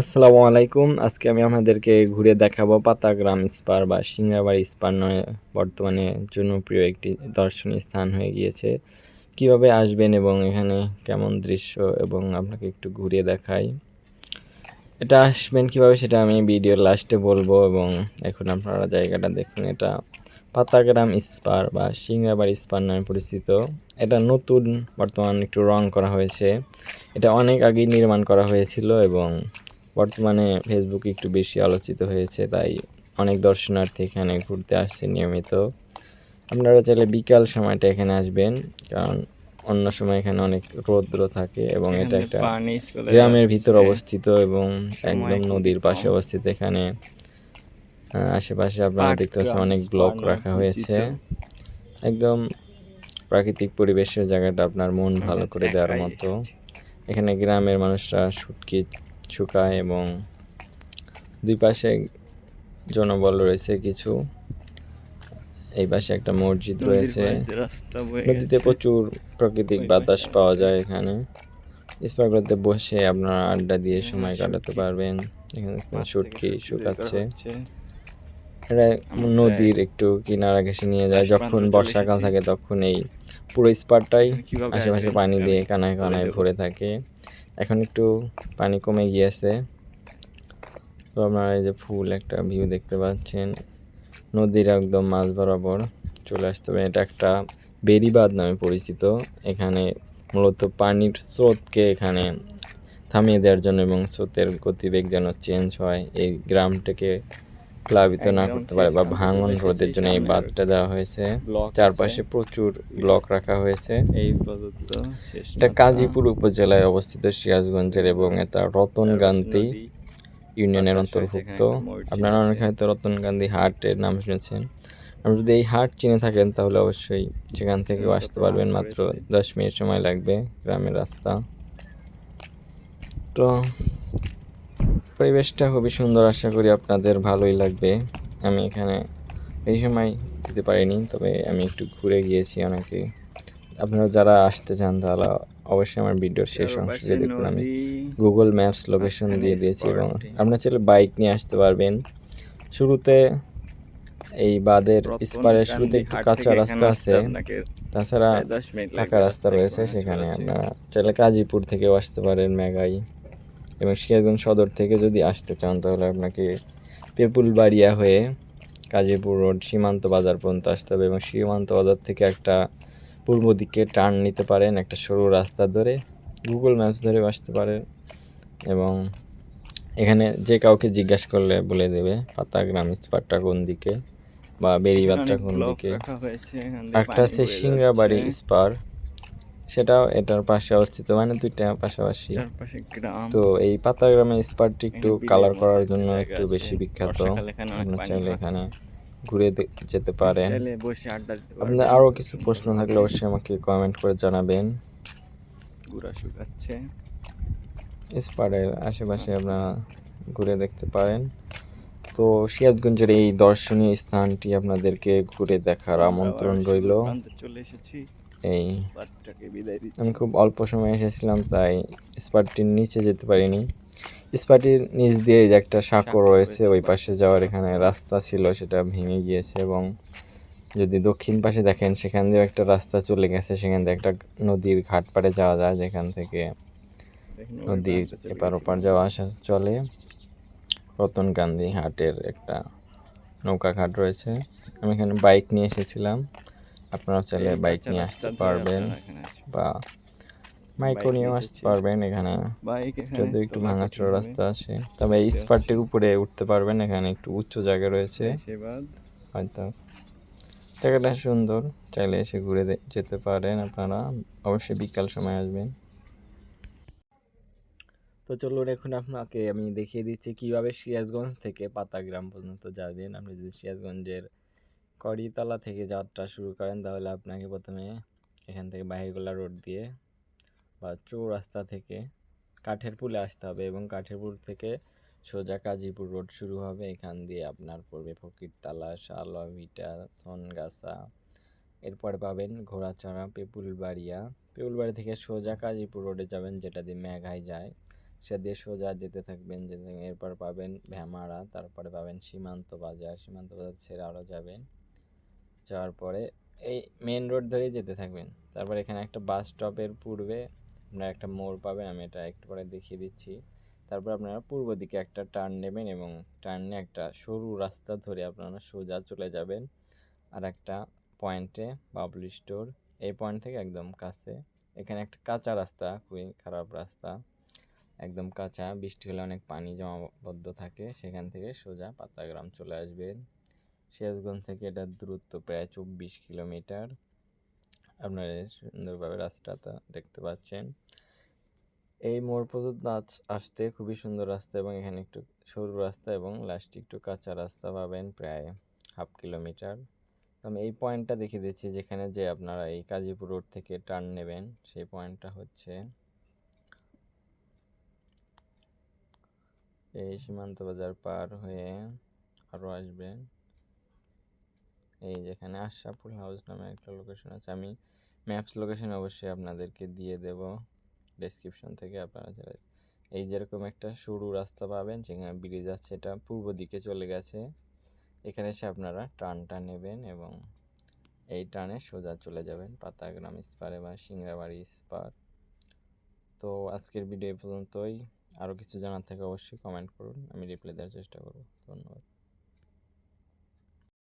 আসসালামু আলাইকুম। আজকে আমি আপনাদেরকে ঘুরে দেখাবো পাতাগ্রাম স্পার বা সিংড়াবাড়ি স্পার নয়, বর্তমানে জনপ্রিয় একটি দর্শনীয় স্থান হয়ে গিয়েছে। কীভাবে আসবেন এবং এখানে কেমন দৃশ্য এবং আপনাকে একটু ঘুরিয়ে দেখাই। এটা আসবেন কীভাবে সেটা আমি ভিডিওর লাস্টে বলব এবং এখন আপনারা জায়গাটা দেখুন, এটা পাতাগ্রাম স্পার বা সিংড়াবাড়ি স্পার নামে পরিচিত। এটা নতুন, বর্তমান একটু রং করা হয়েছে। এটা অনেক আগেই নির্মাণ করা হয়েছিল এবং বর্তমানে ফেসবুকে একটু বেশি আলোচিত হয়েছে তাই অনেক দর্শনার্থী এখানে ঘুরতে আসছে নিয়মিত। আপনারা চাইলে বিকাল সময়টা এখানে আসবেন কারণ অন্য সময় এখানে অনেক রৌদ্র থাকে এবং এটা একটা গ্রামের ভিতর অবস্থিত এবং একদম নদীর পাশে অবস্থিত এখানে। আশেপাশে আপনারা দেখতে পাচ্ছেন অনেক ব্লক রাখা হয়েছে। একদম প্রাকৃতিক পরিবেশের জায়গাটা আপনার মন ভালো করে দেওয়ার মতো। এখানে গ্রামের মানুষরা শুটকি শুকায় এবং দুই পাশে জনবল রয়েছে কিছু। এই পাশে একটা মসজিদ রয়েছে। নদীতে প্রচুর প্রাকৃতিক বাতাস পাওয়া যায়। এখানে। স্পারগুলোতে বসে আপনারা আড্ডা দিয়ে সময় কাটাতে পারবেন। এখানে শুটকি শুকাচ্ছে। এটা নদীর একটু কিনারা ঘেসে নিয়ে যায়। যখন বর্ষাকাল থাকে তখন এই পুরো স্পারটাই আশেপাশে পানি দিয়ে কানায় কানায়। ভরে থাকে। এখন একটু পানি কমে গিয়েছে। তো আপনারা এই যে ফুল একটা ভিউ দেখতে পাচ্ছেন। নদীর একদম মাছ বরাবর চলে আসতে পারে এটা একটা বেরিবাদ নামে পরিচিত। এখানে মূলত পানির স্রোতকে এখানে থামিয়ে দেওয়ার জন্য এবং স্রোতের গতিবেগ যেন চেঞ্জ হয়, এই গ্রামটাকে প্লাবিত না করতে পারে বা ভাঙন রোধের জন্য এই বাঁধটা দেওয়া হয়েছে। চারপাশে প্রচুর ব্লক রাখা হয়েছে। এই পর্যন্ত এটা কাজীপুর উপজেলায় অবস্থিত সিরাজগঞ্জের এবং এটা রতনগান্তি নদী, ইউনিয়নের অন্তর্ভুক্ত। আপনারা অনেক। হয়তো রতনগান্ধী হাটের নাম শুনেছেন। আপনি যদি এই হাট চিনে থাকেন তাহলে অবশ্যই সেখান থেকেও আসতে পারবেন মাত্র দশ মিনিট সময় লাগবে গ্রামের রাস্তা। তো পরিবেশটা খুবই সুন্দর আশা করি আপনাদের ভালোই লাগবে। আমি এখানে এই সময় দিতে পারিনি তবে আমি একটু ঘুরে গিয়েছি অনেকে। আপনারা যারা আসতে চান তাহলে অবশ্যই আমার ভিডিওর শেষ অংশে দেখুন আমি গুগল ম্যাপস লোকেশন দিয়ে দিয়েছি এবং। আপনার চাইলে বাইক নিয়ে আসতে পারবেন। শুরুতে এই বাঁধের স্পারের শুরুতে একটু কাঁচা রাস্তা আছে। তাছাড়া প্রায় 10 মিনিট লাগবে ফাঁকা রাস্তা রয়েছে সেখানে। আপনারা চাইলে কাজীপুর থেকেও আসতে পারেন মেঘাই। এবং সিরাজগঞ্জ সদর থেকে যদি আসতে চান তাহলে আপনাকে পেপুলবাড়িয়া হয়ে কাজীপুর রোড সীমান্ত বাজার পর্যন্ত আসতে হবে এবং সীমান্ত বাজার থেকে একটা পূর্ব দিকে টার্ন নিতে পারেন একটা সরু রাস্তা ধরে গুগল ম্যাপস ধরে আসতে পারেন এবং এখানে যে কাউকে জিজ্ঞাসা করলে বলে দেবে পাতাগ্রাম স্পারটা কোন দিকে বা বেরিবাদটা কোন দিকে একটা আছে বয়ে সিংড়াবাড়ি যাচ্ছে। স্পার সেটাও এটার পাশে অবস্থিত মানে দুইটা পাশাপাশি। তো এই পাতাগ্রামের স্পারটি একটু কালার করার জন্য একটু বেশি বিখ্যাত। চাইলে এখানে ঘুরে যেতে পারেন। আপনার। আরও কিছু প্রশ্ন থাকলে অবশ্যই আমাকে কমেন্ট করে জানাবেন। স্পারের আশেপাশে আপনারা ঘুরে দেখতে পারেন। তো সিরাজগঞ্জের এই দর্শনীয় স্থানটি আপনাদেরকে ঘুরে দেখার আমন্ত্রণ রইল। চলে এসেছি। এই আমি খুব অল্প সময় এসেছিলাম তাই স্পারটির নিচে যেতে পারিনি। স্পারটির নিচ দিয়ে যে একটা সাঁকো রয়েছে ওই পাশে যাওয়ার এখানে রাস্তা ছিল সেটা ভেঙে গিয়েছে এবং যদি দক্ষিণ পাশে দেখেন সেখান দিয়ে একটা রাস্তা চলে গেছে সেখান দিয়ে একটা নদীর ঘাট পাড়ে যাওয়া যায় যেখান থেকে নদীর এপার ওপার যাওয়া আসা চলে। রতনকান্দি হাটের একটা নৌকা ঘাট রয়েছে। আমি এখানে বাইক নিয়ে এসেছিলাম। আপনারা চাইলে বাইক নিয়ে আসতে পারবেন। বা মাইক্রো নিয়ে আসতে পারবেন এখানে। বাইক এখানে যদিও একটু ভাঙাচোরা রাস্তা। আছে। তবে এই স্পারটির উপরে উঠতে পারবেন এখানে একটু উচ্চ জায়গা রয়েছে। সেবাদ হয়তো। জায়গাটা সুন্দর চাইলে এসে ঘুরে যেতে পারেন আপনারা। অবশ্যই বিকাল সময় আসবেন। তো চলুন এখন আপনাকে আমি দেখিয়ে দিচ্ছি কীভাবে সিরাজগঞ্জ থেকে পাতাগ্রাম পর্যন্ত যাবেন। আপনি যদি সিরাজগঞ্জের কড়িতলা থেকে যাত্রা শুরু করেন, তাহলে আপনাকে প্রথমে এখান থেকে বাহিরগোলা রোড দিয়ে বা চৌরাস্তা থেকে কাঠের পুলে আসতে হবে এবং কাঠের পুল থেকে সোজা কাজীপুর রোড শুরু হবে। এখান দিয়ে আপনার পড়বে ফকিরতলা শালুয়া ভিটা সনগাছা। এরপরে পাবেন ঘোড়াচড়া, পেপুলবাড়িয়া। পেপুলবাড়ি থেকে সোজা কাজীপুর রোডে যাবেন, যেটা দিয়ে মেঘাই যায়। সে দিয়ে সোজা যেতে থাকবেন, যেতে এরপর পাবেন ভ্যামারা তারপরে পাবেন সীমান্ত বাজার। সীমান্ত বাজার ছেড়ে আরও যাবেন। যাওয়ার পরে এই মেন রোড ধরেই যেতে থাকবেন। তারপর এখানে একটা বাস স্টপের পূর্বে আপনারা একটা মোড় পাবেন, আমি এটা একটু পরে দেখিয়ে দিচ্ছি। তারপর আপনারা পূর্ব দিকে একটা টার্ন নেবেন এবং টার্নে একটা সরু রাস্তা ধরে আপনারা সোজা চলে যাবেন আর একটা পয়েন্টে বাবলু স্টোর এই পয়েন্ট থেকে একদম কাছে। এখানে একটা কাঁচা রাস্তা, খুবই খারাপ রাস্তা। একদম কাঁচা, বৃষ্টি হলে অনেক পানি জমাবদ্ধ থাকে। সেখান থেকে সোজা পাতাগ্রাম চলে আসবেন। সিরাজগঞ্জ থেকে এটার দূরত্ব প্রায় চব্বিশ কিলোমিটার। আপনারা সুন্দরভাবে রাস্তাটা দেখতে পাচ্ছেন। এই মোড় পর্যন্ত আসতে খুবই সুন্দর রাস্তা এবং এখানে একটু সরু রাস্তা এবং লাস্টে একটু কাঁচা রাস্তা পাবেন প্রায় হাফ কিলোমিটার আমি এই পয়েন্টটা দেখিয়ে দিচ্ছি যেখানে যে আপনারা এই কাজীপুর রোড থেকে টার্ন নেবেন, সেই পয়েন্টটা হচ্ছে এই সীমান্ত বাজার পার হয়ে আরও আসবেন। এই যেখানে আশরাফুল হাউস নামে একটা লোকেশন আছে, আমি ম্যাপস লোকেশন অবশ্যই আপনাদেরকে দিয়ে দেব ডেসক্রিপশন থেকে আপনারা চলে এই যেরকম একটা সরু রাস্তা পাবেন, যেখানে ব্রিজ আছে, এটা পূর্ব দিকে চলে গেছে, এখানে এসে আপনারা টার্নটা নেবেন এবং এই টার্নে সোজা চলে যাবেন পাতাগ্রাম স্পারে বা সিংড়াবাড়ি স্পার তো আজকের ভিডিও পর্যন্তই। আরও কিছু জানার থেকে অবশ্যই কমেন্ট করুন, আমি রিপ্লাই দেওয়ার চেষ্টা করব। ধন্যবাদ।